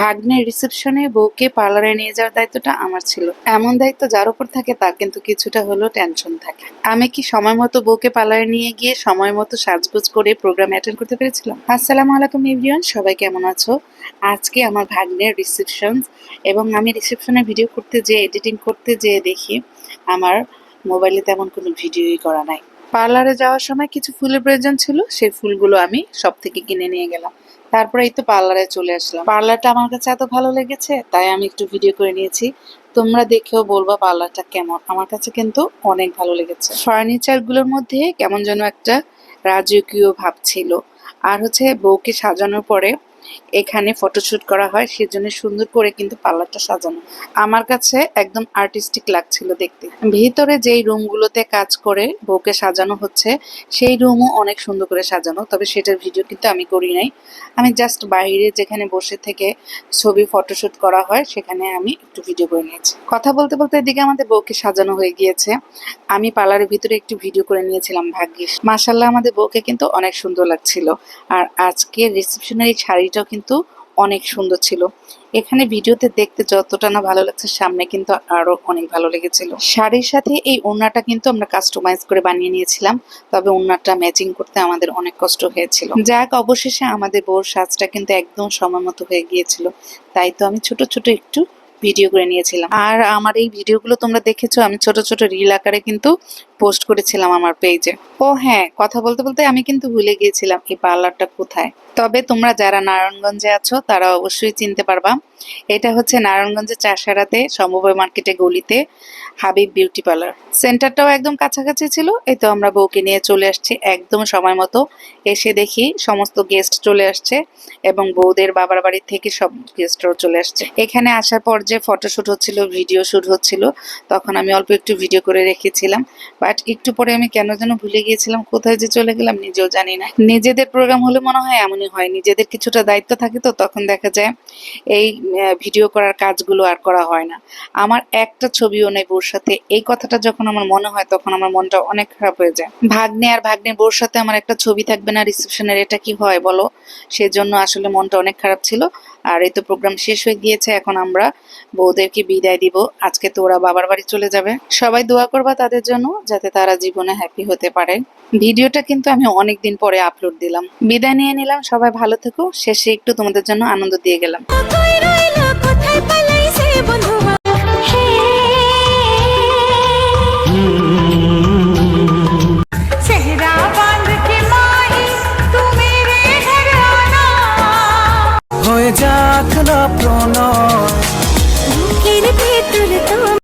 ভাগ্নের রিসেপশনে বউকে পার্লারে নিয়ে যাওয়ার দায়িত্বটা আমার ছিল। এমন দায়িত্ব যার উপর থাকে, তার কিন্তু কিছুটা হলেও টেনশন থাকে। আমি কি সময় মতো বউকে পার্লারে নিয়ে গিয়ে সময় মতো সাজগোজ করে প্রোগ্রাম অ্যাটেন্ড করতে পেরেছিলাম? আসসালামু আলাইকুম এভরিওয়ান সবাই কেমন আছো? আজকে আমার ভাগ্নের রিসেপশন এবং আমি রিসেপশনে ভিডিও করতে যেয়ে এডিটিং করতে যেয়ে দেখি আমার মোবাইলে তেমন কোনো ভিডিওই করা নাই। পার্লারে যাওয়ার সময় কিছু ফুলের প্রয়োজন ছিল, সেই ফুলগুলো আমি সব থেকে কিনে নিয়ে গেলাম। তারপরে এই তো পার্লারে চলে আসলাম। পার্লারটা আমার কাছে এত ভালো লেগেছে, তাই আমি একটু ভিডিও করে নিয়েছি। তোমরা দেখেও বলবা পার্লারটা কেমন। আমার কাছে কিন্তু অনেক ভালো লেগেছে। ফার্নিচারগুলোর মধ্যে কেমন যেন একটা রাজকীয় ভাব ছিল। আর হচ্ছে বউকে সাজানোর পরে এখানে ফটোশুট করা হয়, সেজন্য সুন্দর করে কিন্তু পার্লারটা সাজানো। আমার কাছে একদম আর্টিস্টিক লাগছিল দেখতে। ভিতরে যেই রুমগুলোতে কাজ করে বউকে সাজানো হচ্ছে, সেই রুমও অনেক সুন্দর করে সাজানো, তবে সেটার ভিডিও কিন্তু আমি করি নাই। আমি জাস্ট বাইরে যেখানে বসে থেকে ছবি ফটোশুট করা হয়, সেখানে আমি একটু ভিডিও করে নিয়েছি। কথা বলতে বলতে এদিকে আমাদের বউকে সাজানো হয়ে গিয়েছে। আমি পার্লারের ভিতরে একটু ভিডিও করে নিয়েছিলাম, ভাগ্যিস। মাসাল্লাহ আমাদের বউকে কিন্তু অনেক সুন্দর লাগছিল। আর আজকে রিসেপশনের এই শাড়িটাও কিন্তু অনেক সুন্দর ছিল। এখানে ভিডিওতে দেখতে যতটা না ভালো লাগছে, সামনে কিন্তু আরও অনেক ভালো লেগেছিল। শাড়ির সাথে এই ওড়নাটা কিন্তু আমরা কাস্টমাইজ করে বানিয়ে নিয়েছিলাম, তবে ওড়নাটা ম্যাচিং করতে আমাদের অনেক কষ্ট হয়েছিল। যাক, অবশেষে আমাদের বউর সাজটা কিন্তু একদম সময় মতো হয়ে গিয়েছিল। তাই তো আমি ছোট ছোট একটু ভিডিও করে নিয়েছিলাম। আর আমার এই ভিডিওগুলো তোমরা দেখেছ, আমি ছোট ছোট রিল আকারে কিন্তু পোস্ট করেছিলাম আমার পেজে ও হ্যাঁ কথা বলতে বলতে আমি কিন্তু ভুলে গিয়েছিলাম এই পার্লারটা কোথায়। তবে তোমরা যারা নারায়ণগঞ্জে আছো, তারা অবশ্যই চিনতে পারবা। এটা হচ্ছে নারায়ণগঞ্জের চাষারাতে সমবায় মার্কেটে গলিতে হাবিব বিউটি পার্লার সেন্টারটাও একদম কাছাকাছি ছিল, এই তো আমরা বউকে নিয়ে চলে আসছি। একদম সময় মতো এসে দেখি সমস্ত গেস্ট চলে আসছে এবং বউদের বাবার বাড়ি থেকে সব গেস্টরাও চলে আসছে। এখানে আসার পর যে ফটোশুট হচ্ছিল ভিডিও শুট হচ্ছিল, তখন আমি অল্প একটু ভিডিও করে রেখেছিলাম। বাট একটু পরে আমি কেন যেন ভুলে গিয়েছিলাম, কোথায় যে চলে গেলাম নিজেও জানি না। নিজেদের প্রোগ্রাম হলে মনে হয় এমনই হয়, নিজেদের কিছুটা দায়িত্ব থাকে তো, তখন দেখা যায় এই ভিডিও করার কাজগুলো আর করা হয় না। আমার একটা ছবিও নেই বউর সাথে। এই কথাটা যখন আমার মনে হয়, তখন আমার মনটা অনেক খারাপ হয়ে যায়। ভাগ্নে আর ভাগ্নের বোর সাথে আমার একটা ছবি থাকবে না রিসেপশনের এটা কি হয় বলো? সেজন্য আসলে মনটা অনেক খারাপ ছিল। আর এই তো প্রোগ্রাম শেষ হয়ে গিয়েছে, এখন আমরা বউদেরকে বিদায় দিব। আজকে তো ওরা বাবার বাড়ি চলে যাবে। সবাই দোয়া করবা তাদের জন্য যাতে তারা জীবনে হ্যাপি হতে পারে। ভিডিওটা কিন্তু আমি অনেক দিন পরে আপলোড দিলাম। বিদায় নিয়ে নিলাম। সবাই ভালো থেকো। শেষে একটু তোমাদের জন্য আনন্দ দিয়ে গেলাম। কোথায় 你给我。